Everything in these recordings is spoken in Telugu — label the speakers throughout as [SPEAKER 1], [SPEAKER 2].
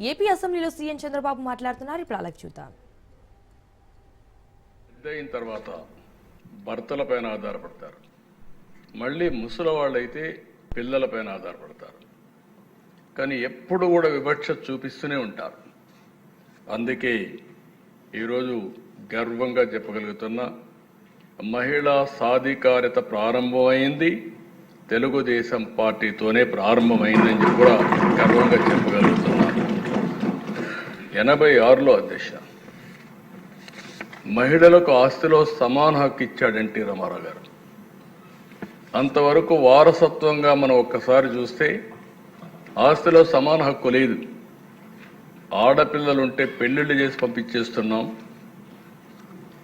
[SPEAKER 1] ఏపీ అసెంబ్లీలో సీఎం చంద్రబాబు మాట్లాడుతున్నారు. ఇప్పుడు అలాగే చూద్దాం.
[SPEAKER 2] అయిన తర్వాత భర్తలపైన ఆధారపడతారు. మళ్ళీ ముసలి వాళ్ళైతే పిల్లలపైన ఆధారపడతారు. కానీ ఎప్పుడు కూడా వివక్ష చూపిస్తూనే ఉంటారు. అందుకే ఈరోజు గర్వంగా చెప్పగలుగుతున్న మహిళా సాధికారిత ప్రారంభమైంది. తెలుగుదేశం పార్టీతోనే ప్రారంభమైందని చెప్పి కూడా గర్వంగా చెప్పగలుగుతున్నాను ఎనభై ఆరులో అధ్యక్ష. మహిళలకు ఆస్తిలో సమాన హక్కు ఇచ్చాడు ఎన్టీ రామారావు గారు. అంతవరకు వారసత్వంగా మనం ఒక్కసారి చూస్తే ఆస్తిలో సమాన హక్కు లేదు. ఆడపిల్లలుంటే పెళ్ళిళ్ళు చేసి పంపించేస్తున్నాం.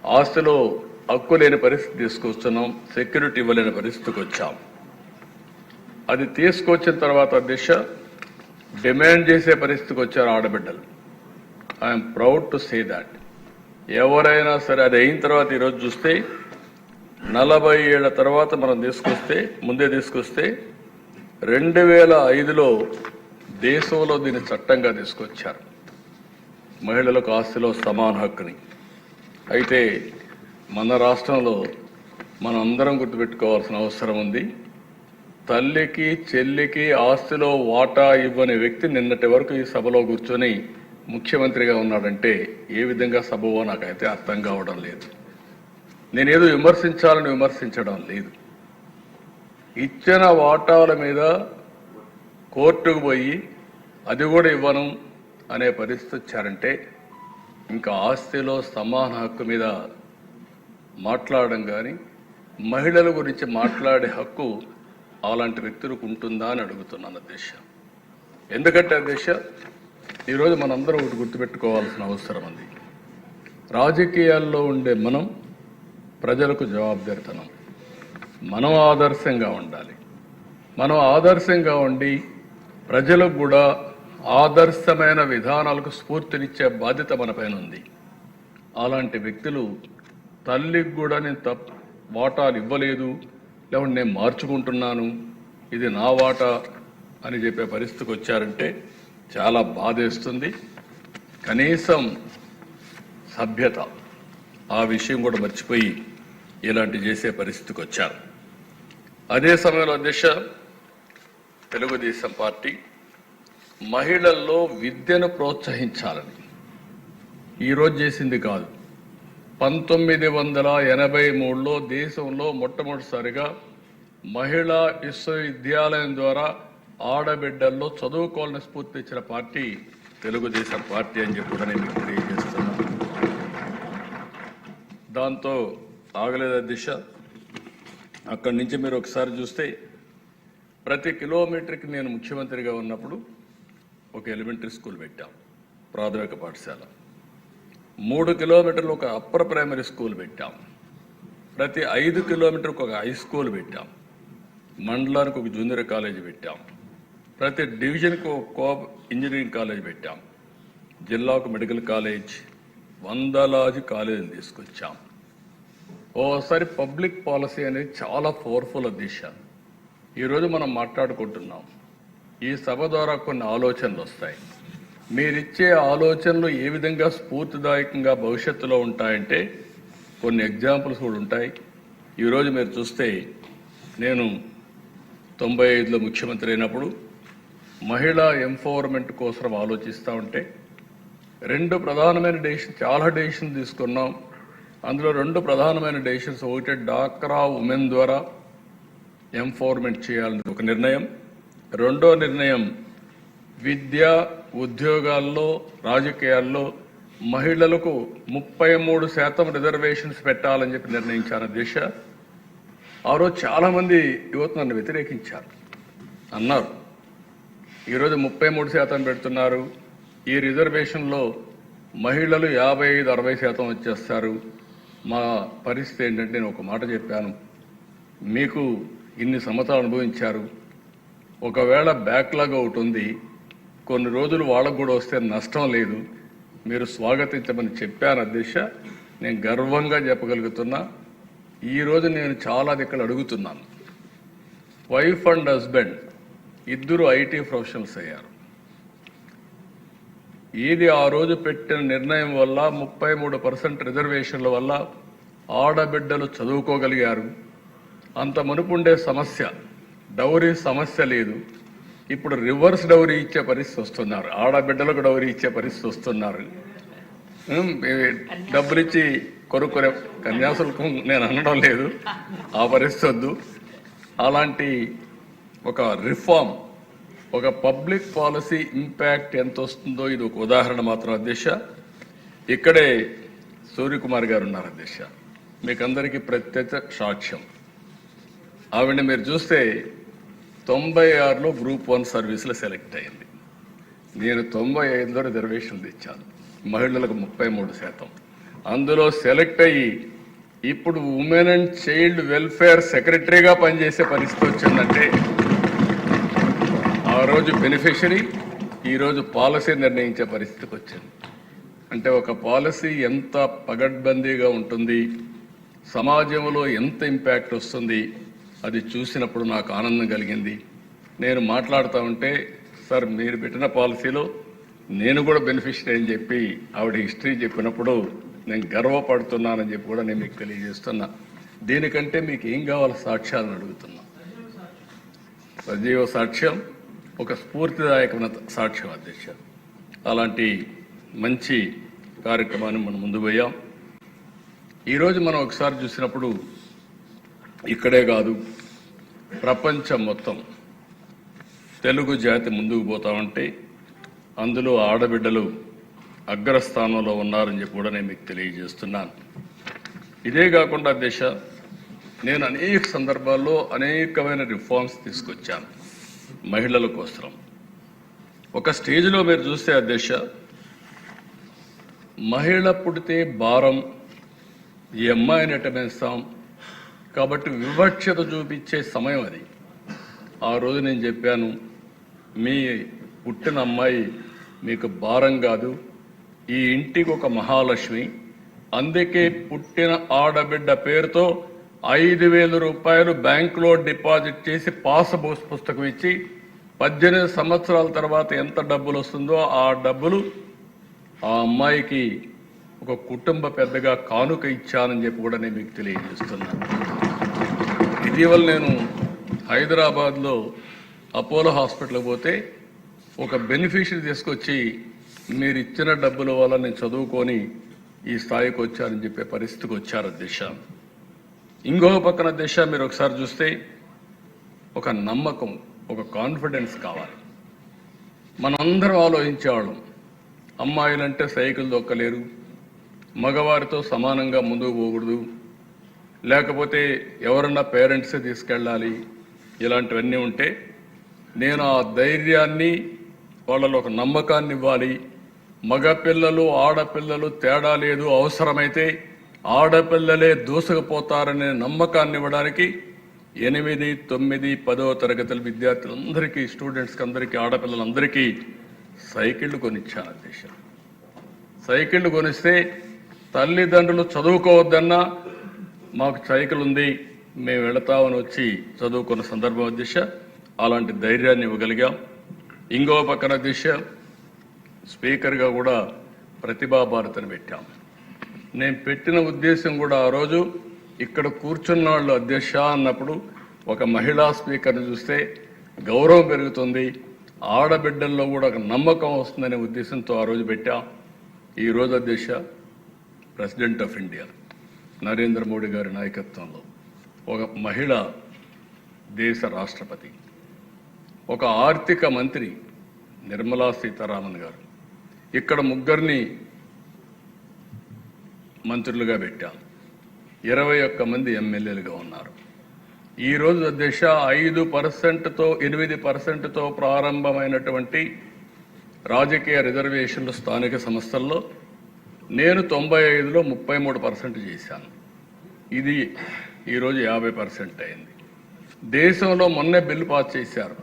[SPEAKER 2] ఆస్తిలో హక్కు లేని పరిస్థితి తీసుకొస్తున్నాం. సెక్యూరిటీ ఇవ్వలేని పరిస్థితికి వచ్చాం. అది తీసుకొచ్చిన తర్వాత దిశ డిమాండ్ చేసే పరిస్థితికి వచ్చారు ఆడబిడ్డలు. I'm proud to say that ఎవరైనా సరే అది అయిన తర్వాత ఈరోజు చూస్తే నలభై ఏళ్ళ తర్వాత మనం తీసుకొస్తే ముందే తీసుకొస్తే రెండు వేల ఐదులో దేశంలో దీన్ని చట్టంగా తీసుకొచ్చారు. మహిళలకు ఆస్తిలో సమాన హక్కుని. అయితే మన రాష్ట్రంలో మనం అందరం గుర్తుపెట్టుకోవాల్సిన అవసరం ఉంది. తల్లికి చెల్లికి ఆస్తిలో వాటా ఇవ్వని వ్యక్తి నిన్నటి వరకు ఈ సభలో కూర్చొని ముఖ్యమంత్రిగా ఉన్నాడంటే ఏ విధంగా సబవో నాకైతే అర్థం కావడం లేదు. నేనేదో విమర్శించాలని విమర్శించడం లేదు. ఇచ్చిన వాటాల మీద కోర్టుకు పోయి అది కూడా ఇవ్వను అనే పరిస్థితి వచ్చారంటే ఇంకా ఆస్తిలో సమాన హక్కు మీద మాట్లాడడం కానీ మహిళల గురించి మాట్లాడే హక్కు అలాంటి వ్యక్తులకు ఉంటుందా అని అడుగుతున్నాను అధ్యక్ష. ఎందుకంటే అధ్యక్ష ఈరోజు మనందరూ ఒకటి గుర్తుపెట్టుకోవాల్సిన అవసరం ఉంది రాజకీయాల్లో ఉండే మనం ప్రజలకు జవాబుదారితనం. మనం ఆదర్శంగా ఉండాలి. మనం ఆదర్శంగా ఉండి ప్రజలకు కూడా ఆదర్శమైన విధానాలకు స్ఫూర్తినిచ్చే బాధ్యత మన పైన ఉంది. అలాంటి వ్యక్తులు తల్లికి కూడా నేను తప్ వాటాలు ఇవ్వలేదు లేకుంటే నేను మార్చుకుంటున్నాను ఇది నా వాటా అని చెప్పే పరిస్థితికి వచ్చారంటే చాలా బాధేస్తుంది. కనీసం సభ్యత ఆ విషయం కూడా మర్చిపోయి ఇలాంటి చేసే పరిస్థితికి వచ్చారు. అదే సమయంలో అధ్యక్ష తెలుగుదేశం పార్టీ మహిళల్లో విద్యను ప్రోత్సహించాలని. ఈరోజు చేసింది కాదు. పంతొమ్మిది వందల ఎనభై మూడులో దేశంలో మొట్టమొదటిసారిగా మహిళా విశ్వవిద్యాలయం ద్వారా ఆడబిడ్డల్లో చదువుకోవాలని స్ఫూర్తి ఇచ్చిన పార్టీ తెలుగుదేశం పార్టీ అని చెప్పి కూడా నేను తెలియజేస్తున్నాను. దాంతో ఆగలేదు దిశ? అక్కడి నుంచి మీరు ఒకసారి చూస్తే ప్రతి కిలోమీటర్కి నేను ముఖ్యమంత్రిగా ఉన్నప్పుడు ఒక ఎలిమెంటరీ స్కూల్ పెట్టాం ప్రాథమిక పాఠశాల. మూడు కిలోమీటర్లు ఒక అప్పర్ ప్రైమరీ స్కూల్ పెట్టాం. ప్రతి ఐదు కిలోమీటర్కి ఒక హై స్కూల్ పెట్టాం. మండలానికి ఒక జూనియర్ కాలేజ్ పెట్టాం. ప్రతి డివిజన్కు ఒక కోప్ ఇంజనీరింగ్ కాలేజ్ పెట్టాం. జిల్లాకు మెడికల్ కాలేజ్ వందలాది కాలేజీలు తీసుకొచ్చాం. ఓసారి పబ్లిక్ పాలసీ అనేది చాలా పవర్ఫుల్ దిశ ఈరోజు మనం మాట్లాడుకుంటున్నాం. ఈ సభ ద్వారా కొన్ని ఆలోచనలు వస్తాయి. మీరిచ్చే ఆలోచనలు ఏ విధంగా స్ఫూర్తిదాయకంగా భవిష్యత్తులో ఉంటాయంటే కొన్ని ఎగ్జాంపుల్స్ కూడా ఉంటాయి. ఈరోజు మీరు చూస్తే నేను తొంభై ఐదులో ముఖ్యమంత్రి అయినప్పుడు మహిళా ఎంపవర్మెంట్ కోసం ఆలోచిస్తూ ఉంటే రెండు ప్రధానమైన డెసిషన్ చాలా డెసిషన్ తీసుకున్నాం. అందులో రెండు ప్రధానమైన డెసిషన్స్ ఒకటి డాక్రా ఉమెన్ ద్వారా ఎంపవర్మెంట్ చేయాలని ఒక నిర్ణయం. రెండో నిర్ణయం విద్య ఉద్యోగాల్లో రాజకీయాల్లో మహిళలకు ముప్పై మూడు శాతం రిజర్వేషన్స్ పెట్టాలని చెప్పి నిర్ణయించారు దిశ. ఆ రోజు చాలామంది యువత నన్ను వ్యతిరేకించారు. అన్నారు. ఈరోజు ముప్పై మూడు శాతం పెడుతున్నారు. ఈ రిజర్వేషన్లో మహిళలు యాభై ఐదు అరవై శాతం వచ్చేస్తారు. మా పరిస్థితి ఏంటంటే నేను ఒక మాట చెప్పాను. మీకు ఇన్ని సంవత్సరాలు అనుభవించారు. ఒకవేళ బ్యాక్లాగ్ ఒకటి ఉంది. కొన్ని రోజులు వాళ్ళకు కూడా వస్తే నష్టం లేదు. మీరు స్వాగతించమని చెప్పాను అధ్యక్ష. నేను గర్వంగా చెప్పగలుగుతున్నా. ఈరోజు నేను చాలా దిక్కలు అడుగుతున్నాను. వైఫ్ అండ్ హస్బెండ్ ఇద్దరు ఐటీ ప్రొఫెషనల్స్ అయ్యారు. ఇది ఆ రోజు పెట్టిన నిర్ణయం వల్ల ముప్పై మూడు పర్సెంట్ రిజర్వేషన్ల వల్ల ఆడబిడ్డలు చదువుకోగలిగారు. అంత మునుపుండే సమస్య డౌరీ సమస్య లేదు. ఇప్పుడు రివర్స్ డౌరీ ఇచ్చే పరిస్థితి వస్తున్నారు. ఆడబిడ్డలకు డౌరీ ఇచ్చే పరిస్థితి వస్తున్నారు. డబ్బులిచ్చి డబ్బులు ఇచ్చి కొనుక్కునే కన్యాశుల్కం నేను అనడం లేదు. ఆ పరిస్థితి వద్దు. అలాంటి ఒక రిఫార్మ్ ఒక పబ్లిక్ పాలసీ ఇంపాక్ట్ ఎంత వస్తుందో ఇది ఒక ఉదాహరణ మాత్రం అధ్యక్ష. ఇక్కడే సూర్యకుమార్ గారు ఉన్నారు అధ్యక్ష. మీకందరికీ ప్రత్యక్ష సాక్ష్యం. ఆవిడ మీరు చూస్తే తొంభై ఆరులో గ్రూప్ వన్ సర్వీస్లో సెలెక్ట్ అయింది. నేను తొంభై ఐదులో రిజర్వేషన్లు ఇచ్చాను మహిళలకు ముప్పై మూడు శాతం. అందులో సెలెక్ట్ అయ్యి ఇప్పుడు ఉమెన్ అండ్ చైల్డ్ వెల్ఫేర్ సెక్రటరీగా పనిచేసే పరిస్థితి వచ్చిందంటే రోజు బెనిఫిషరీ ఈరోజు పాలసీ నిర్ణయించే పరిస్థితికి వచ్చింది అంటే ఒక పాలసీ ఎంత పగడ్బందీగా ఉంటుంది సమాజంలో ఎంత ఇంపాక్ట్ వస్తుంది అది చూసినప్పుడు నాకు ఆనందం కలిగింది. నేను మాట్లాడుతూ ఉంటే సార్ మీరు పెట్టిన పాలసీలో నేను కూడా బెనిఫిషరీ అని చెప్పి ఆవిడ హిస్టరీ చెప్పినప్పుడు నేను గర్వపడుతున్నానని చెప్పి కూడా నేను మీకు తెలియజేస్తున్నా. దీనికంటే మీకు ఏం కావాలి సాక్ష్యాలను అడుగుతున్నా. సజీవ సాక్ష్యం ఒక స్ఫూర్తిదాయకమైన సాక్ష్యం అధ్యక్ష. అలాంటి మంచి కార్యక్రమాన్ని మనం ముందు పోయాం. ఈరోజు మనం ఒకసారి చూసినప్పుడు ఇక్కడే కాదు ప్రపంచం మొత్తం తెలుగు జాతి ముందుకు పోతా ఉంటే అందులో ఆడబిడ్డలు అగ్రస్థానంలో ఉన్నారని చెప్పి కూడా నేను మీకు తెలియజేస్తున్నాను. ఇదే కాకుండా దేశ నేను అనేక సందర్భాల్లో అనేకమైన రిఫార్మ్స్ తీసుకొచ్చాను. మహిళల కోసం ఒక స్టేజ్లో మీరు చూస్తే అధ్యక్ష మహిళ పుడితే భారం ఈ అమ్మాయిని ఎట్టమేస్తాం కాబట్టి వివక్షత చూపించే సమయం అది. ఆ రోజు నేను చెప్పాను మీ పుట్టిన అమ్మాయి మీకు భారం కాదు ఈ ఇంటికి ఒక మహాలక్ష్మి అందుకే పుట్టిన ఆడబిడ్డ పేరుతో ఐదు వేల రూపాయలు బ్యాంకులో డిపాజిట్ చేసి పాస్ బుక్స్ పుస్తకం ఇచ్చి పద్దెనిమిది సంవత్సరాల తర్వాత ఎంత డబ్బులు వస్తుందో ఆ డబ్బులు ఆ అమ్మాయికి ఒక కుటుంబ పెద్దగా కానుక ఇచ్చానని చెప్పి కూడా నేను మీకు తెలియజేస్తున్నాను ఇటీవల నేను హైదరాబాద్లో అపోలో హాస్పిటల్కి పోతే ఒక బెనిఫిషరీ తీసుకొచ్చి మీరు ఇచ్చిన డబ్బుల వల్ల నేను చదువుకొని ఈ స్థాయికి వచ్చారని చెప్పే పరిస్థితికి వచ్చారు దిశ ఇంకో పక్కన దిశ మీరు ఒకసారి చూస్తే ఒక నమ్మకం ఒక కాన్ఫిడెన్స్ కావాలి. మనందరం ఆలోచించేవాళ్ళం అమ్మాయిలంటే సైకిల్ దొక్కలేరు. మగవారితో సమానంగా ముందుకు పోకూడదు. లేకపోతే ఎవరన్నా పేరెంట్సే తీసుకెళ్ళాలి. ఇలాంటివన్నీ ఉంటే నేను ఆ ధైర్యాన్ని వాళ్ళలో ఒక నమ్మకాన్ని ఇవ్వాలి. మగపిల్లలు ఆడపిల్లలు తేడా లేదు అవసరమైతే ఆడపిల్లలే దూసుకుపోతారనే నమ్మకాన్ని ఇవ్వడానికి ఎనిమిది తొమ్మిది పదవ తరగతుల విద్యార్థులందరికీ స్టూడెంట్స్కి అందరికీ ఆడపిల్లలందరికీ సైకిళ్ళు కొనిచ్చాను దేశం. సైకిళ్ళు కొనిస్తే తల్లిదండ్రులు చదువుకోవద్దన్నా మాకు సైకిల్ ఉంది మేము వెళతామని వచ్చి చదువుకున్న సందర్భం దిశ. అలాంటి ధైర్యాన్ని ఇవ్వగలిగాం. ఇంకో పక్కన దిశ స్పీకర్గా కూడా ప్రతిభా భారతిని పెట్టాం. నేను పెట్టిన ఉద్దేశం కూడా ఆ రోజు ఇక్కడ కూర్చున్న వాళ్ళు అధ్యక్ష అన్నప్పుడు ఒక మహిళా స్పీకర్ని చూస్తే గౌరవం పెరుగుతుంది ఆడబిడ్డల్లో కూడా ఒక నమ్మకం వస్తుందనే ఉద్దేశంతో ఆ రోజు పెట్టాం. ఈ రోజు అధ్యక్ష president of India Narendra Modi గారి నాయకత్వంలో ఒక మహిళ దేశ రాష్ట్రపతి ఒక ఆర్థిక మంత్రి నిర్మలా సీతారామన్ గారు. ఇక్కడ ముగ్గురిని మంత్రులుగా పెట్టాం. ఇరవై ఒక్క మంది ఎమ్మెల్యేలుగా ఉన్నారు. ఈరోజు దశ ఐదు పర్సెంట్తో ఎనిమిది పర్సెంట్తో ప్రారంభమైనటువంటి రాజకీయ రిజర్వేషన్లు స్థానిక సంస్థల్లో నేను తొంభై ఐదులో ముప్పై మూడు పర్సెంట్ చేశాను. ఇది ఈరోజు యాభై పర్సెంట్ అయింది. దేశంలో మొన్నే బిల్లు పాస్ చేశారు.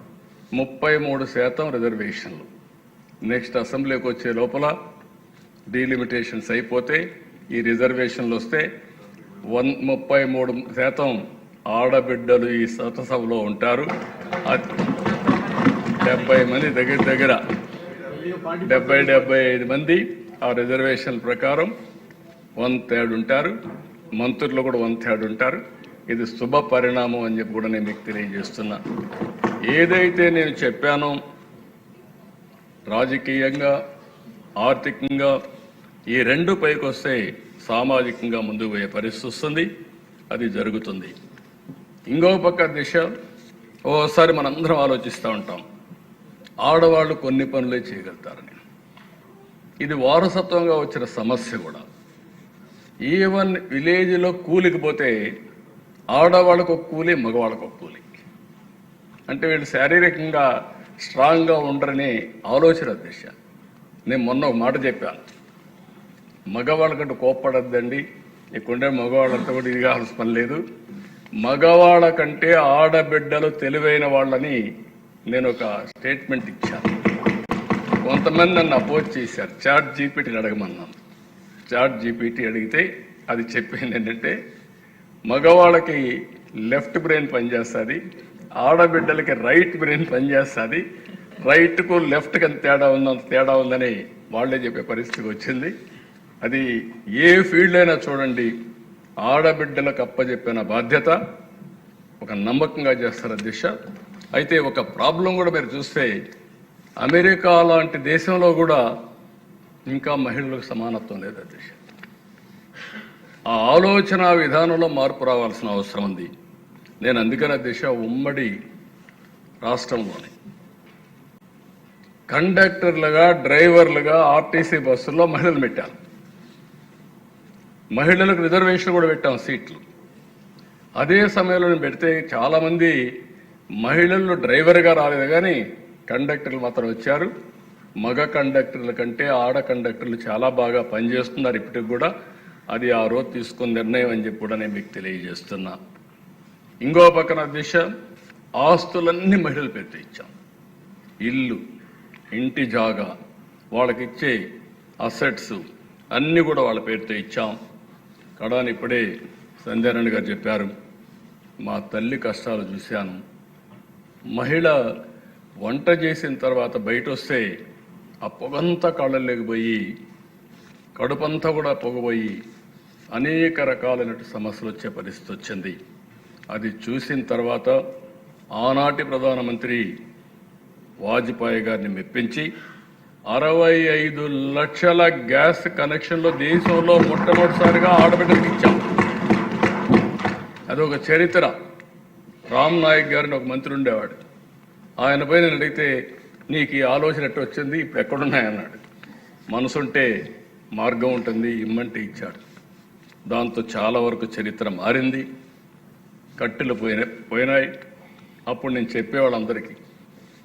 [SPEAKER 2] ముప్పై మూడు శాతం రిజర్వేషన్లు. నెక్స్ట్ అసెంబ్లీకి వచ్చే లోపల డీలిమిటేషన్స్ అయిపోతే ఈ రిజర్వేషన్లు వస్తే వన్ ముప్పై మూడు శాతం ఆడబిడ్డలు ఈ చట్టసభలో ఉంటారు. డెబ్బై మంది దగ్గర దగ్గర డెబ్బై డెబ్బై ఐదు మంది ఆ రిజర్వేషన్ ప్రకారం వన్ థర్డ్ ఉంటారు. మంత్రులు కూడా వన్ థర్డ్ ఉంటారు. ఇది శుభ పరిణామం అని చెప్పి కూడా నేను మీకు తెలియజేస్తున్నా. ఏదైతే నేను చెప్పానో రాజకీయంగా ఆర్థికంగా ఈ రెండు పైకి వస్తే సామాజికంగా ముందుకు పోయే పరిస్థితి వస్తుంది అది జరుగుతుంది. ఇంకో పక్క దిశ ఓసారి మనందరం ఆలోచిస్తూ ఉంటాం. ఆడవాళ్ళు కొన్ని పనులే చేయగలుగుతారని. ఇది వారసత్వంగా వచ్చిన సమస్య కూడా. ఈవెన్ విలేజ్లో కూలికి పోతే ఆడవాళ్ళకు ఒక కూలి మగవాళ్ళకు ఒక కూలి. అంటే వీళ్ళు శారీరకంగా స్ట్రాంగ్గా ఉండరని ఆలోచన దిశ. నేను మొన్న ఒక మాట చెప్పాను. మగవాళ్ళకంటే కోప్పడద్దండి. ఇక్కడే మగవాళ్ళంతా కూడా ఇది కావాల్సిన పని లేదు. మగవాళ్ళ కంటే ఆడబిడ్డలు తెలివైన వాళ్ళని నేను ఒక స్టేట్మెంట్ ఇచ్చాను. కొంతమంది నన్ను అపోజ్ చేశారు. చాట్ జీపీటీని అడగమన్నాను. చాట్ జీపీటీ అడిగితే అది చెప్పింది ఏంటంటే మగవాళ్ళకి లెఫ్ట్ బ్రెయిన్ పనిచేస్తుంది ఆడబిడ్డలకి రైట్ బ్రెయిన్ పనిచేస్తుంది రైట్కు లెఫ్ట్కి అంత తేడా ఉందంత తేడా ఉందని వాళ్ళే చెప్పే పరిస్థితి వచ్చింది. అది ఏ ఫీల్డ్ అయినా చూడండి ఆడబిడ్డలకు అప్పచెప్పిన బాధ్యత ఒక నమ్మకంగా చేస్తారు దిశ? అయితే ఒక ప్రాబ్లం కూడా మీరు చూస్తే అమెరికా లాంటి దేశంలో కూడా ఇంకా మహిళలకు సమానత్వం లేదు దిశ? ఆ ఆలోచన విధానంలో మార్పు రావాల్సిన అవసరం ఉంది. నేను అందుకనే దిశ ఉమ్మడి రాష్ట్రంలోని. కండక్టర్లుగా డ్రైవర్లుగా ఆర్టీసీ బస్సుల్లో మహిళలు పెట్టాను మహిళలకు రిజర్వేషన్ కూడా పెట్టాం సీట్లు. అదే సమయంలో పెడితే చాలామంది మహిళలు డ్రైవర్గా రాలేదు కానీ కండక్టర్లు మాత్రం వచ్చారు. మగ కండక్టర్ల కంటే ఆడ కండక్టర్లు చాలా బాగా పనిచేస్తున్నారు ఇప్పటికి కూడా. అది ఆ రోజు తీసుకున్న నిర్ణయం అని చెప్పి కూడా నేను మీకు తెలియజేస్తున్నా. ఇంకో పక్కన దిశ ఆస్తులన్నీ మహిళలు పెట్టి ఇచ్చాం. ఇల్లు ఇంటి జాగా వాళ్ళకిచ్చే అసెట్స్ అన్నీ కూడా వాళ్ళ పేరుతో ఇచ్చాం. కడాని ఇప్పుడే సంధ్యారాణి గారు చెప్పారు. మా తల్లి కష్టాలు చూశాను. మహిళ వంట చేసిన తర్వాత బయట వస్తే ఆ పొగంతా కళ్ళల్లోకి పోయి కడుపంతా కూడా పొగపోయి అనేక రకాలైన సమస్యలు వచ్చే పరిస్థితి వచ్చింది. అది చూసిన తర్వాత ఆనాటి ప్రధానమంత్రి వాజ్పేయి గారిని మెప్పించి అరవై ఐదు లక్షల గ్యాస్ కనెక్షన్లు దేశంలో మొట్టమొదటిసారిగా ఆడబిడ్డలకు ఇచ్చాం. అదొక చరిత్ర. రామ్ నాయక్ గారిని ఒక మంత్రి ఉండేవాడు. ఆయన పైన నేను అడిగితే నీకు ఈ ఆలోచన ఎట్టు వచ్చింది? ఇప్పుడు ఎక్కడున్నాయన్నాడు మనసుంటే మార్గం ఉంటుంది ఇమ్మంటే ఇచ్చాడు దాంతో చాలా వరకు చరిత్ర మారింది. కట్టెలు పోయిన పోయినాయి. అప్పుడు నేను చెప్పేవాళ్ళందరికీ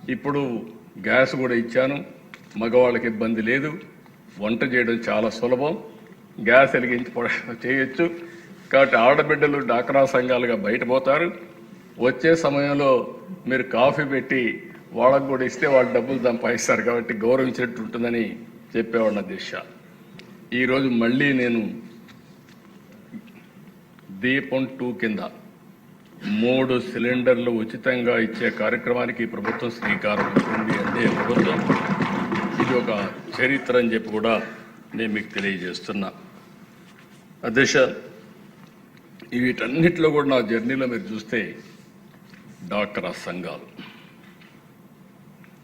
[SPEAKER 2] ఇప్పుడు గ్యాస్ కూడా ఇచ్చాను మగవాళ్ళకి ఇబ్బంది లేదు. వంట చేయడం చాలా సులభం. గ్యాస్ వెలిగించి చేయొచ్చు. కాబట్టి ఆడబిడ్డలు డాక్రా సంఘాలుగా బయటపోతారు. వచ్చే సమయంలో మీరు కాఫీ పెట్టి వాళ్ళకు కూడా ఇస్తే వాళ్ళు డబ్బులు సంపాదిస్తారు కాబట్టి గౌరవించినట్టు ఉంటుందని చెప్పేవాడిన దిశ ఈరోజు మళ్ళీ నేను దీపం టూ కింద మూడు సిలిండర్లు ఉచితంగా ఇచ్చే కార్యక్రమానికి ప్రభుత్వం శ్రీకారం చుట్టింది అంటే ప్రభుత్వం ఇది ఒక చరిత్ర అని చెప్పి కూడా నేను మీకు తెలియజేస్తున్నా. అధ్యక్ష వీటన్నిటిలో కూడా నా జర్నీలో మీరు చూస్తే డాక్రా సంఘాలు.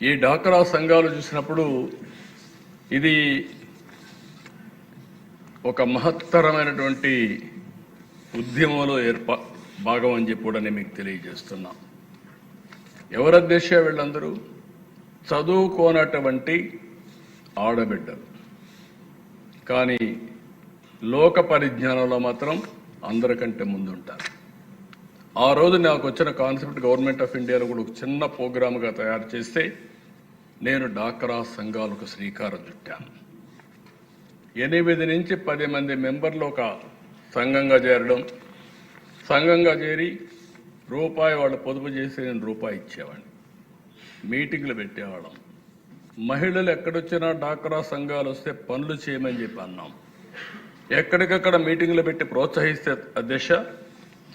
[SPEAKER 2] ఈ డాక్రా సంఘాలు చూసినప్పుడు ఇది ఒక మహత్తరమైనటువంటి ఉద్యమంలో ఏర్పా భాగం అని చెప్పి కూడా నేను మీకు తెలియజేస్తున్నా. ఎవరు అధ్యక్ష వీళ్ళందరూ? చదువుకోనటువంటి ఆడబిడ్డలు. కానీ లోక పరిజ్ఞానంలో మాత్రం అందరికంటే ముందుంటారు. ఆ రోజు నాకు వచ్చిన కాన్సెప్ట్ గవర్నమెంట్ ఆఫ్ ఇండియాలో కూడా ఒక చిన్న ప్రోగ్రామ్గా తయారు చేస్తే నేను డాక్రా సంఘాలకు శ్రీకారం చుట్టాను. ఎనిమిది నుంచి పది మంది మెంబర్లు ఒక సంఘంగా చేరడం. సంఘంగా చేరి రూపాయి వాళ్ళు పొదుపు చేసి నేను రూపాయి ఇచ్చేవాడిని. మీటింగ్లు పెట్టేవాళ్ళం. మహిళలు ఎక్కడొచ్చినా డాక్రా సంఘాలు వస్తే పనులు చేయమని చెప్పి అన్నాం. ఎక్కడికక్కడ మీటింగ్లు పెట్టి ప్రోత్సహిస్తే అధ్యక్ష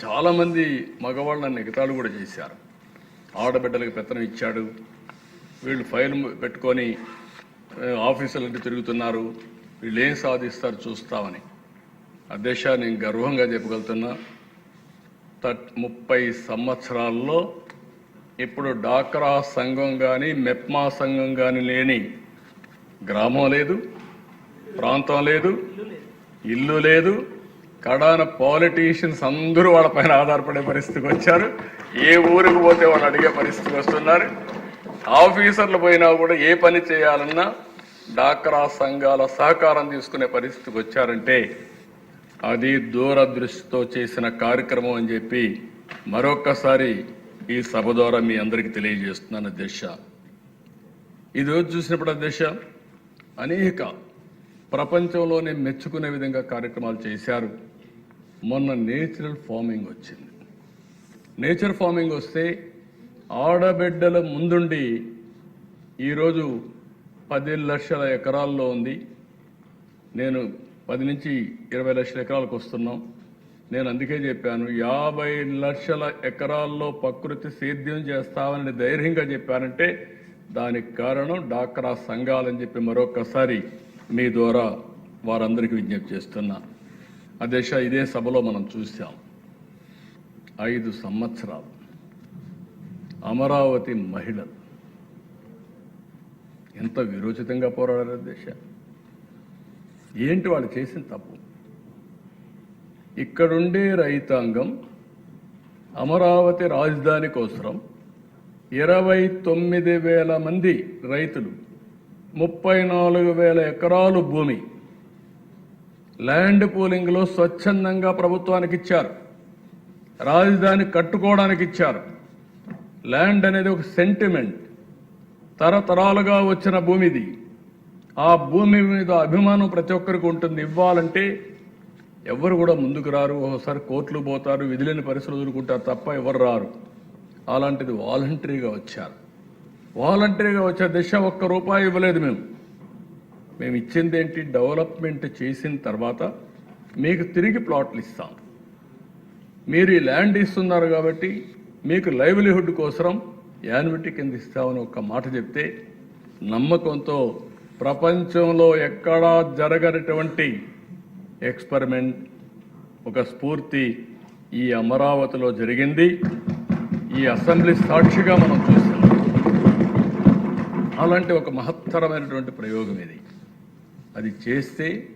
[SPEAKER 2] చాలామంది మగవాళ్ళని నిగతాలు కూడా చేశారు. ఆడబిడ్డలకు పెత్తనం ఇచ్చాడు. వీళ్ళు ఫైల్ పెట్టుకొని ఆఫీసులంటే తిరుగుతున్నారు. వీళ్ళు ఏం సాధిస్తారు చూస్తామని. అధ్యక్ష నేను గర్వంగా చెప్పగలుగుతున్నా. తట్ ముప్పై సంవత్సరాల్లో ఇప్పుడు డాక్రా సంఘం కానీ మెప్మా సంఘం కానీ లేని గ్రామం లేదు ప్రాంతం లేదు ఇల్లు లేదు. కడాన పాలిటీషియన్స్ అందరూ వాళ్ళపైన ఆధారపడే పరిస్థితికి వచ్చారు. ఏ ఊరికి పోతే వాళ్ళు అడిగే పరిస్థితికి వస్తున్నారు. ఆఫీసర్లు పోయినా కూడా ఏ పని చేయాలన్నా డాక్రా సంఘాల సహకారం తీసుకునే పరిస్థితికి వచ్చారంటే అది దూరదృష్టితో చేసిన కార్యక్రమం అని చెప్పి మరొక్కసారి ఈ సభ ద్వారా మీ అందరికీ తెలియజేస్తున్నాను అధ్యక్ష. ఈరోజు రోజు చూసినప్పుడు అధ్యక్ష అనేక ప్రపంచంలోనే మెచ్చుకునే విధంగా కార్యక్రమాలు చేశారు. మొన్న నేచురల్ ఫార్మింగ్ వచ్చింది. నేచర్ ఫార్మింగ్ వస్తే ఆడబిడ్డల ముందుండి ఈరోజు పది లక్షల ఎకరాల్లో ఉంది. నేను పది నుంచి ఇరవై లక్షల ఎకరాలకు వస్తున్నాం. నేను అందుకే చెప్పాను యాభై లక్షల ఎకరాల్లో ప్రకృతి సేద్యం చేస్తామని ధైర్యంగా చెప్పానంటే దానికి కారణం డాక్రా సంఘాలని చెప్పి మరొకసారి మీ ద్వారా వారందరికీ విజ్ఞప్తి చేస్తున్నా. అధ్యక్ష ఇదే సభలో మనం చూసాం ఐదు సంవత్సరాలు. అమరావతి మహిళలు. ఎంత విరోచితంగా పోరాడారు దేశ ఏంటి వాళ్ళు చేసిన తప్పు? ఇక్కడుండే రైతాంగం అమరావతి రాజధాని కోసం ఇరవై తొమ్మిది వేల మంది రైతులు ముప్పై నాలుగు వేల ఎకరాలు భూమి. ల్యాండ్ పూలింగ్లో స్వచ్ఛందంగా ప్రభుత్వానికి ఇచ్చారు రాజధాని కట్టుకోవడానికి ఇచ్చారు ల్యాండ్ అనేది ఒక సెంటిమెంట్. తరతరాలుగా వచ్చిన భూమిది. ఆ భూమి మీద అభిమానం ప్రతి ఒక్కరికి ఉంటుంది. ఇవ్వాలంటే ఎవరు కూడా ముందుకు రారు. ఒకసారి కోర్టులు పోతారు విధులేని పరిస్థితులు ఎదుర్కొంటారు తప్ప ఎవరు రారు. అలాంటిది వాలంటరీగా వచ్చారు. వాలంటరీగా వచ్చే దిశ ఒక్క రూపాయి ఇవ్వలేదు మేము. మేము ఇచ్చింది ఏంటి డెవలప్మెంట్ చేసిన తర్వాత మీకు తిరిగి ప్లాట్లు ఇస్తాం. మీరు ఈ ల్యాండ్ ఇస్తున్నారు కాబట్టి మీకు లైవ్లీహుడ్ కోసం యాన్విటీ కింద ఇస్తామని ఒక మాట చెప్తే నమ్మకంతో ప్రపంచంలో ఎక్కడా జరగనటువంటి ఎక్స్పెరిమెంట్ ఒక స్ఫూర్తి ఈ అమరావతిలో జరిగింది. ఈ అసెంబ్లీ సాక్షిగా మనం చూస్తున్నాం. అలాంటి ఒక మహత్తరమైనటువంటి ప్రయోగం ఇది. అది చేస్తే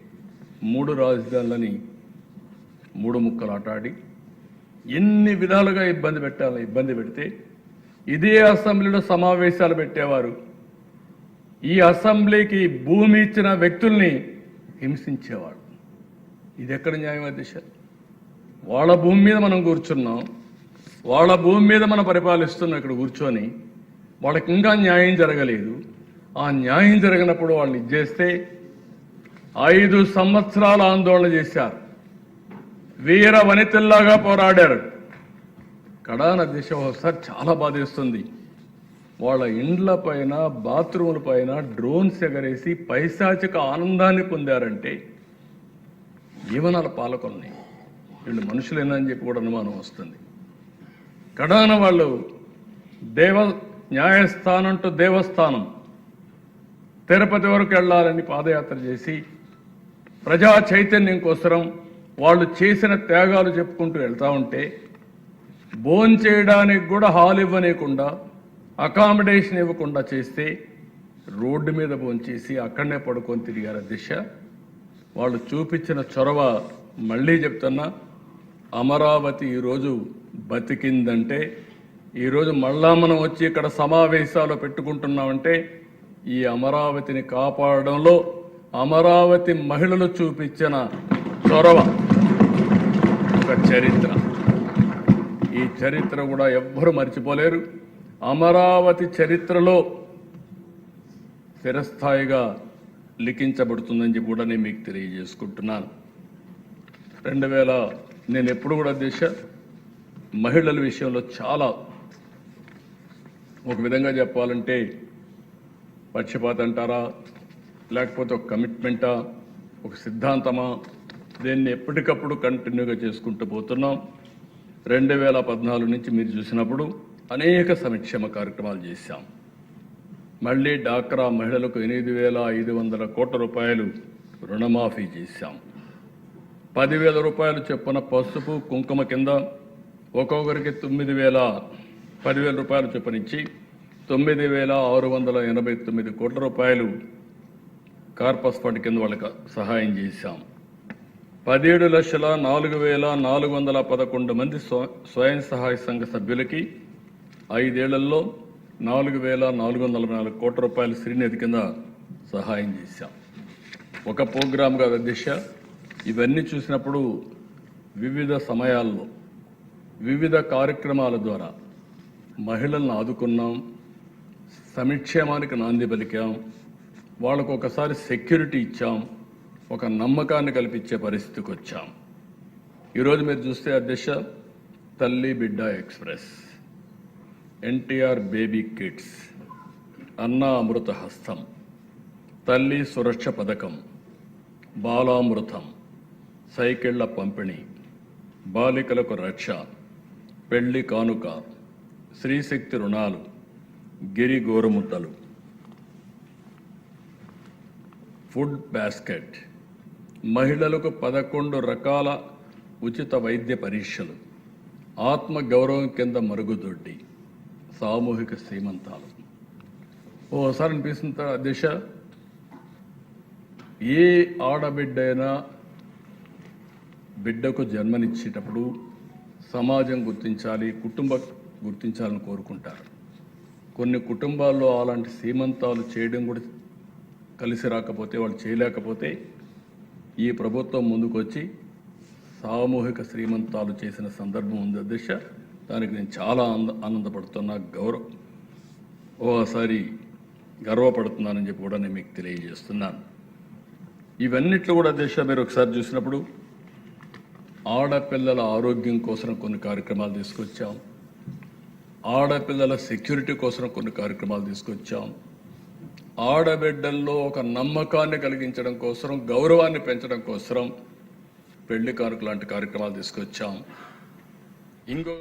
[SPEAKER 2] మూడు రాజధానులని మూడు ముక్కలు ఆటాడి ఎన్ని విధాలుగా ఇబ్బంది పెట్టాలి ఇబ్బంది పెడితే ఇదే అసెంబ్లీలో సమావేశాలు పెట్టేవారు. ఈ అసెంబ్లీకి భూమి ఇచ్చిన వ్యక్తుల్ని హింసించేవాడు ఇది ఎక్కడ న్యాయం వాళ్ళ భూమి మీద మనం కూర్చున్నాం వాళ్ళ భూమి మీద మనం పరిపాలిస్తున్నాం ఇక్కడ కూర్చొని వాళ్ళకి ఇంకా న్యాయం జరగలేదు. ఆ న్యాయం జరిగినప్పుడు వాళ్ళు ఇచ్చేస్తే ఐదు సంవత్సరాల ఆందోళన చేశారు. వీర వనితల్లాగా పోరాడారు. కడాన దిశ ఒకసారి చాలా బాధేస్తుంది వాళ్ళ ఇండ్ల పైన బాత్రూముల పైన డ్రోన్స్ ఎగరేసి పైశాచిక ఆనందాన్ని పొందారంటే జీవనాల పాలకుల్ని వీళ్ళు మనుషులేనా అని చెప్పి కూడా అనుమానం వస్తుంది. కడాన వాళ్ళు దేవ న్యాయస్థానం టు దేవస్థానం తిరుపతి వరకు వెళ్ళాలని పాదయాత్ర చేసి ప్రజా చైతన్యం కోసరం వాళ్ళు చేసిన త్యాగాలు చెప్పుకుంటూ వెళ్తా ఉంటే భోన్ చేయడానికి కూడా హాల్ ఇవ్వనీయకుండా అకామిడేషన్ ఇవ్వకుండా చేస్తే రోడ్డు మీద భోంచేసి అక్కడనే పడుకొని తిరిగారు దిశ? వాళ్ళు చూపించిన చొరవ మళ్ళీ చెప్తున్నా అమరావతి ఈరోజు బతికిందంటే ఈరోజు మళ్ళా మనం వచ్చి ఇక్కడ సమావేశాలు పెట్టుకుంటున్నామంటే ఈ అమరావతిని కాపాడడంలో అమరావతి మహిళలు చూపించిన చొరవ ఒక చరిత్ర. ఈ చరిత్ర కూడా ఎవ్వరూ మర్చిపోలేరు. అమరావతి చరిత్రలో స్థిరస్థాయిగా లిఖించబడుతుందని చెప్పి కూడా నేను మీకు తెలియజేసుకుంటున్నాను. రెండు వేల నేను ఎప్పుడు కూడా దేశ మహిళల విషయంలో చాలా ఒక విధంగా చెప్పాలంటే పక్షపాత అంటారా లేకపోతే ఒక కమిట్మెంటా ఒక సిద్ధాంతమా దీన్ని ఎప్పటికప్పుడు కంటిన్యూగా చేసుకుంటూ పోతున్నాం. రెండు వేల పద్నాలుగు నుంచి మీరు చూసినప్పుడు అనేక సంక్షేమ కార్యక్రమాలు చేశాం. మళ్ళీ డాక్రా మహిళలకు ఎనిమిది వేల ఐదు వందల కోట్ల రూపాయలు రుణమాఫీ చేశాం. పదివేల రూపాయలు చొప్పున పసుపు కుంకుమ కింద ఒక్కొక్కరికి తొమ్మిది వేల పదివేల రూపాయలు చొప్పునిచ్చి తొమ్మిది వేల ఆరు వందల ఎనభై తొమ్మిది కోట్ల రూపాయలు కార్పస్ ఫండ్ కింద వాళ్ళకి సహాయం చేశాం. పదిహేడు లక్షల నాలుగు వేల నాలుగు వందల పదకొండు మంది స్వ- స్వయం సహాయ సంఘ సభ్యులకి ఐదేళ్ళలో నాలుగు వేల నాలుగు వందల నాలుగు కోట్ల రూపాయలు శ్రీనిధి కింద సహాయం చేశాం. ఒక ప్రోగ్రామ్గా కాదు అధ్యక్ష ఇవన్నీ చూసినప్పుడు వివిధ సమయాల్లో వివిధ కార్యక్రమాల ద్వారా మహిళలను ఆదుకున్నాం సమిక్షేమానికి నాంది పలికాం వాళ్ళకు ఒకసారి సెక్యూరిటీ ఇచ్చాం ఒక నమ్మకాన్ని కల్పించే పరిస్థితికి వచ్చాం ఈరోజు మీరు చూస్తే అధ్యక్ష తల్లి బిడ్డ ఎక్స్ప్రెస్. ఎన్టీఆర్ బేబీ కిడ్స్ అన్నా అమృత హస్తం తల్లి సురక్ష పథకం బాలామృతం సైకిళ్ళ పంపిణీ బాలికలకు రక్ష పెళ్ళి కానుక స్త్రీశక్తి రుణాలు గిరి గోరుముద్దలు. ఫుడ్ బాస్కెట్ మహిళలకు పదకొండు రకాల ఉచిత వైద్య పరీక్షలు ఆత్మ గౌరవం కింద మరుగుదొడ్డి. సామూహిక శ్రీమంతాలు. ఓసారి అనిపిస్తుంది దిశ? ఏ ఆడబిడ్డ అయినా బిడ్డకు జన్మనిచ్చేటప్పుడు సమాజం గుర్తించాలి కుటుంబం గుర్తించాలని కోరుకుంటారు. కొన్ని కుటుంబాల్లో అలాంటి సీమంతాలు చేయడం కూడా కలిసి రాకపోతే వాళ్ళు చేయలేకపోతే ఈ ప్రభుత్వం ముందుకొచ్చి సామూహిక శ్రీమంతాలు చేసిన సందర్భం ఉంది అధ్యక్ష దానికి నేను చాలా ఆనంద ఆనందపడుతున్నా. గౌరవ ఓసారి గర్వపడుతున్నానని చెప్పి కూడా నేను మీకు తెలియజేస్తున్నాను ఇవన్నిట్లో కూడా దేశం మీరు ఒకసారి చూసినప్పుడు ఆడపిల్లల ఆరోగ్యం కోసం కొన్ని కార్యక్రమాలు తీసుకొచ్చాం. ఆడపిల్లల సెక్యూరిటీ కోసం కొన్ని కార్యక్రమాలు తీసుకొచ్చాం. ఆడబిడ్డల్లో ఒక నమ్మకాన్ని కలిగించడం కోసం గౌరవాన్ని పెంచడం కోసం పెళ్ళి కానుక లాంటి కార్యక్రమాలు తీసుకొచ్చాం. ఇంకో